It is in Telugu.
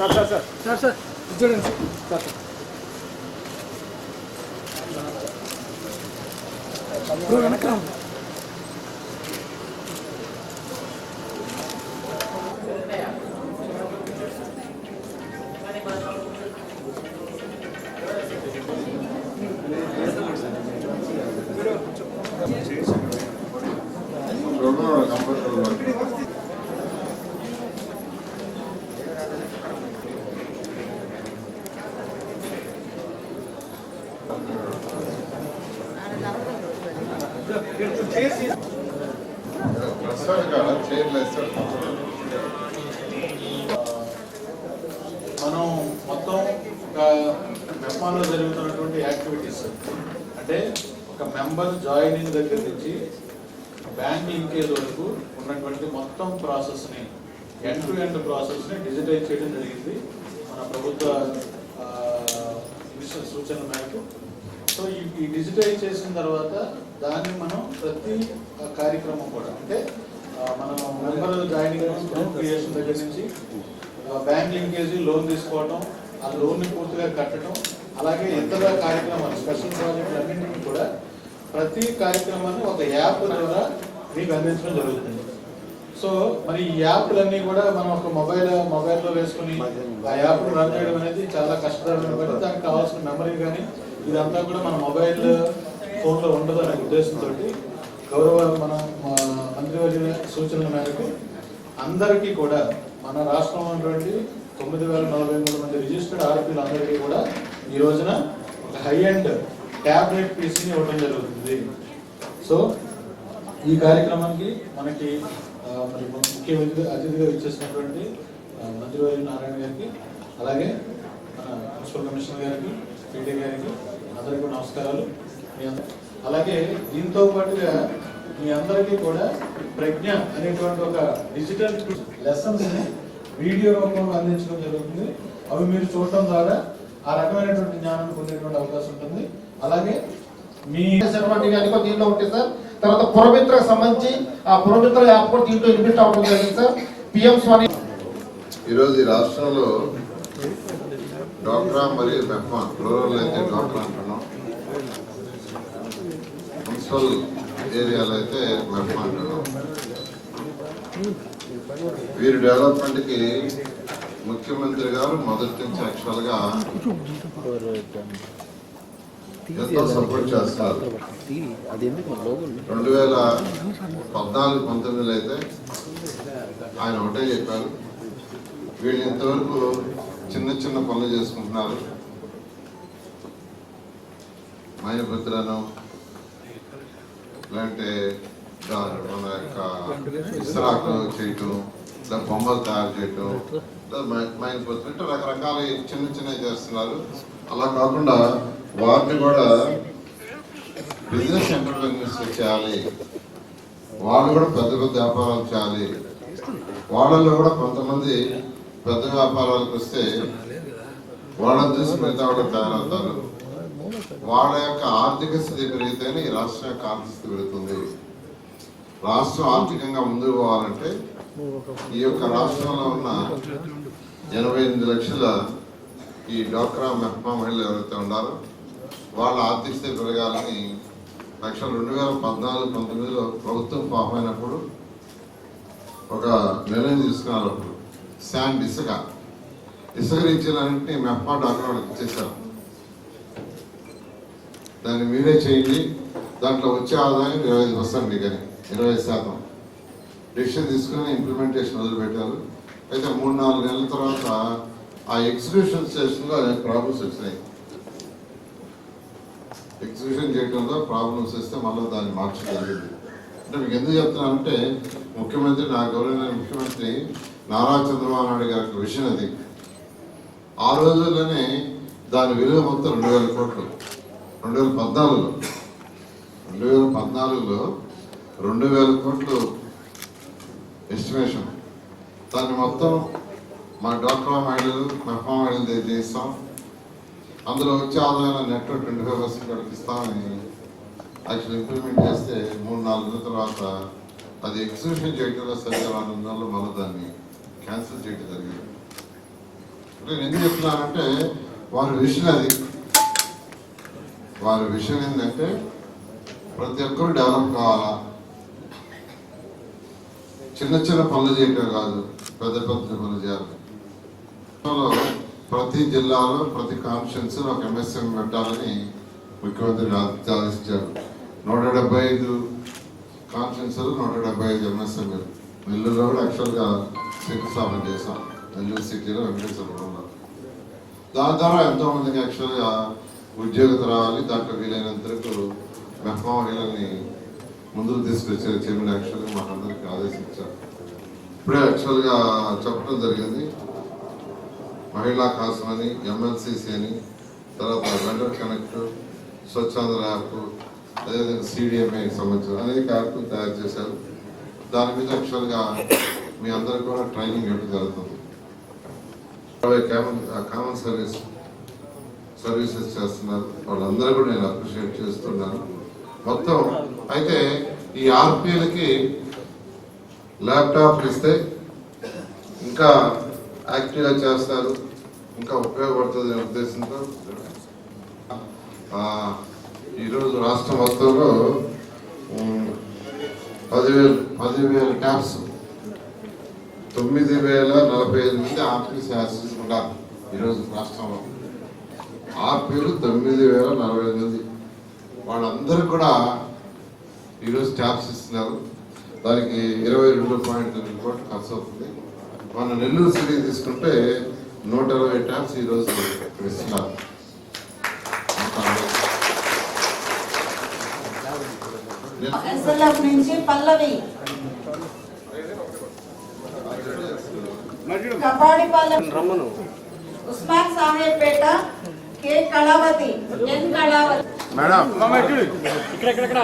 Sir sir sir sir sir చూడండి సార్ సార్ బ్రో వెనక్కి రా. మనం మొత్తం ఒక మెప్మాలో జరుగుతున్నటువంటి యాక్టివిటీస్ అంటే ఒక మెంబర్ జాయినింగ్ దగ్గర నుంచి బ్యాంక్ లింకేజ్ వరకు ఉన్నటువంటి మొత్తం ప్రాసెస్ని ఎండ్ టు ఎండ్ ప్రాసెస్ని డిజిటైజ్ చేయడం జరిగింది. మన ప్రభుత్వ సూచన మేరకు. సో ఈ డిజిటైజ్ చేసిన తర్వాత దాన్ని మనం ప్రతి కార్యక్రమం కూడా అంటే మనం మెంబర్ జాయినింగ్ గ్రూప్ క్రియేషన్ దగ్గర నుంచి బ్యాంక్ లింకేజ్ లోన్ తీసుకోవడం ఆ లోన్ని పూర్తిగా కట్టడం అలాగే ఇతర కార్యక్రమాలు స్పెషల్ ప్రాజెక్టులు అన్నింటినీ కూడా ప్రతి కార్యక్రమాన్ని ఒక యాప్ ద్వారా మీకు అందించడం జరుగుతుంది. సో మరి ఈ యాప్లన్నీ కూడా మనం ఒక మొబైల్ మొబైల్లో వేసుకుని ఆ యాప్ రన్ చేయడం అనేది చాలా కష్టతరమైన దానికి కావాల్సిన మెమరీ కానీ ఇదంతా కూడా మన మొబైల్ ఫోన్లో ఉండదు అనే ఉద్దేశంతో గౌరవ మన మా మంత్రివర్యుల సూచనల మేరకు అందరికీ కూడా మన రాష్ట్రంలో ఉన్నటువంటి తొమ్మిది వేల నలభై మూడు మంది రిజిస్టర్డ్ ఆర్పీలు అందరికీ కూడా ఈ రోజున ఒక హై అండ్ ట్యాబ్లెట్ పీసీని ఇవ్వడం జరుగుతుంది. సో ఈ కార్యక్రమానికి మనకి మరి ముఖ్య అతిథిగా ఇచ్చేసినటువంటి ఆ, మంత్రివర్య నారాయణ గారికి అలాగే మన మున్సిపల్ కమిషనర్ గారికి పీటీ గారికి అందరికీ నమస్కారాలు. మీ అందరూ అలాగే దీంతో పాటుగా మీ అందరికీ కూడా ప్రజ్ఞ అనేటువంటి ఒక డిజిటల్ లెసన్స్ని వీడియో రూపంలో అందించడం జరుగుతుంది. అవి మీరు చూడటం ద్వారా ఆ రకమైనటువంటి జ్ఞానం పొందేటువంటి అవకాశం ఉంటుంది. అలాగే మీ శర్మటి గారి కూడా దీంట్లో ఉంటుంది సార్. తర్వాత పురమిత్రకు సంబంధించి ఆ పురమిత్ర యాప్ కూడా దీంట్లో ఇన్బిట్ అవ్వడం జరిగింది సార్. పిఎం స్వామి ఈరోజు ఈ రాష్ట్రంలో డాక్రా మరియు మెఫ్మా రూరల్ అయితే డాక్రా అంటున్నాం మున్సిపల్ ఏరియాలో అయితే మెఫ్మా వీరి డెవలప్మెంట్కి ముఖ్యమంత్రి గారు మొదటి నుంచి యాక్చువల్గా ఎంతో సపోర్ట్ చేస్తారు. రెండు వేల పద్నాలుగు పంతొమ్మిదిలో అయితే ఆయన ఒకటే చెప్పారు వీళ్ళు ఇంతవరకు చిన్న చిన్న పనులు చేసుకుంటున్నారు. మైనపుత్రను లేదంటే మన యొక్క ఇస్రాకు చేయటం లేదా బొమ్మలు తయారు చేయటం మైండ్ మై- మైనపుత్ర రకరకాల చిన్న చిన్నవి చేస్తున్నారు. అలా కాకుండా వారిని కూడా బిజినెస్ ఎంటర్ప్రీనర్స్ చేయాలి. వాళ్ళు కూడా పెద్ద పెద్ద వ్యాపారాలు చేయాలి. వాళ్ళల్లో కూడా కొంతమంది పెద్ద వ్యాపారాలకు వస్తే వాళ్ళని చూసి మిగతా కూడా తయారవుతారు. వాళ్ళ యొక్క ఆర్థిక స్థితి పెరిగితేనే ఈ రాష్ట్ర యొక్క ఆర్థిక స్థితి పెరుగుతుంది. రాష్ట్రం ఆర్థికంగా ముందుకు పోవాలంటే ఈ యొక్క రాష్ట్రంలో ఉన్న ఎనభై ఎనిమిది లక్షల ఈ డ్వాక్రా మెహ్మా మహిళలు ఎవరైతే ఉన్నారో వాళ్ళ ఆర్థిక స్థితి పెరగాలని లక్ష రెండు వేల పద్నాలుగు పంతొమ్మిదిలో ప్రభుత్వం ఫామ్ అయినప్పుడు ఒక నిర్ణయం తీసుకున్నారు అప్పుడు. శాండ్ ఇసుక. ఇసుక రీచ్లన్నింటినీ మెహ్మా డాక్టర్ వాళ్ళకి ఇచ్చేసారు దాన్ని మీరే చేయండి. దాంట్లో వచ్చే ఆదాయం ఇరవై ఐదు పర్సెంట్ కానీ ఇరవై శాతం. డిసిషన్ తీసుకుని ఇంప్లిమెంటేషన్ మొదలుపెట్టారు. అయితే మూడు నాలుగు నెలల తర్వాత ఆ ఎగ్జిక్యూషన్ స్టేషన్లో ప్రాబ్లమ్స్ వచ్చినాయి. ఎగ్జిక్యూషన్ చేయడంలో ప్రాబ్లమ్స్ వస్తే మళ్ళీ దాన్ని మార్చడం అంటే మీకు ఎందుకు చెప్తున్నానంటే ముఖ్యమంత్రి నా గౌరవమైన ముఖ్యమంత్రి నారా చంద్రబాబు నాయుడు గారికి విషయం అది. ఆ రోజుల్లోనే దాని విలువ మొత్తం రెండు వేల కోట్లు. రెండు వేల పద్నాలుగులో. రెండు వేల పద్నాలుగులో రెండు వేల కోట్లు ఎస్టిమేషన్ దాన్ని మొత్తం మా డాక్టర్ మహిళలు మెహ్మా మహిళలు చేస్తాం. అందులో వచ్చే ఆదాయం నెట్ ట్వంటీ ఫైవ్ పర్సెంట్ వాళ్ళకి ఇస్తామని యాక్చువల్ ఇంప్లిమెంట్ చేస్తే మూడు నాలుగు రోజుల తర్వాత అది ఎగ్జిబిషన్ చేయడంలో సరిగ్గా రానున్న మళ్ళీ దాన్ని క్యాన్సిల్ చేయడం జరిగింది. నేను ఎందుకు చెప్తున్నానంటే వారి విషయం అది వారి విషయం ఏంటంటే ప్రతి ఒక్కరు డెవలప్ కావాలా? చిన్న చిన్న పనులు చేయటం కాదు పెద్ద పెద్ద పనులు చేయాలి. ప్రతి జిల్లాలో ప్రతి కాన్స్టిట్యున్సీ ఒక ఎంఎస్ఎం పెట్టాలని ముఖ్యమంత్రి ఆదేశించారు నూట డెబ్బై ఐదు కాన్స్టిట్యున్సీలు నూట డెబ్బై ఐదు ఎంఎస్ఎం నెల్లూరులో కూడా యాక్చువల్గా శంకుస్థాపన చేశాం. నెల్లూరు సిటీలో వెంకటేశ్వరంలో దాని ద్వారా ఎంతోమందికి యాక్చువల్గా ఉద్యోగత రావాలి దాంట్లో వీలైనంత వరకు మహిళల్ని ముందుకు తీసుకొచ్చే చైర్మన్ యాక్చువల్గా మాకందరికి ఆదేశించారు. ఇప్పుడే యాక్చువల్గా చెప్పడం జరిగింది. మహిళా కాసం అని ఎంఎల్సిసి అని తర్వాత వెండర్ కనెక్ట్ స్వచ్ఛాంధ్ర యాప్ అదేవిధంగా సిడిఎంఏకి సంబంధించిన అనేక యాప్లు తయారు చేశారు. దాని మీద యాక్చువల్గా మీ అందరికి కూడా ట్రైనింగ్ ఇవ్వడం జరుగుతుంది. ఇరవై కామన్ కామన్ సర్వీస్ సర్వీసెస్ చేస్తున్నారు. వాళ్ళందరూ కూడా నేను అప్రిషియేట్ చేస్తున్నాను. మొత్తం అయితే ఈ ఆర్పిఎల్కి ల్యాప్టాప్ ఇస్తే ఇంకా యాక్టివ్గా చేస్తారు. ఇంకా ఉపయోగపడుతుంది అనే ఉద్దేశంతో. ఈరోజు రాష్ట్రం మొత్తంలో పదివేలు పదివేల ట్యాబ్స్ తొమ్మిది వేల నలభై ఐదు మంది ఆర్పీ ఆశిస్తున్నారు ఈరోజు రాష్ట్రంలో. ఆర్పీలు తొమ్మిది వేల నలభై ఐదు మంది. వాళ్ళందరూ కూడా ఈరోజు ట్యాబ్స్ ఇస్తున్నారు. దానికి ఇరవై రెండు పాయింట్ రెండు కోట్లు ఖర్చు అవుతుంది. మన నెల్లూరు సిటీ తీసుకుంటే నూట ఇరవై ట్యాబ్స్ ఈరోజు ఇస్తున్నారు. ఎస్ఎల్ఎఫ్ నుంచి పల్లవి. కపాడిపాలెం. ఉస్మాన్ సాహెబ్పేట కె కళావతి. ఎన్ కళావతి. ఇక్కడ ఇక్కడ ఇక్కడ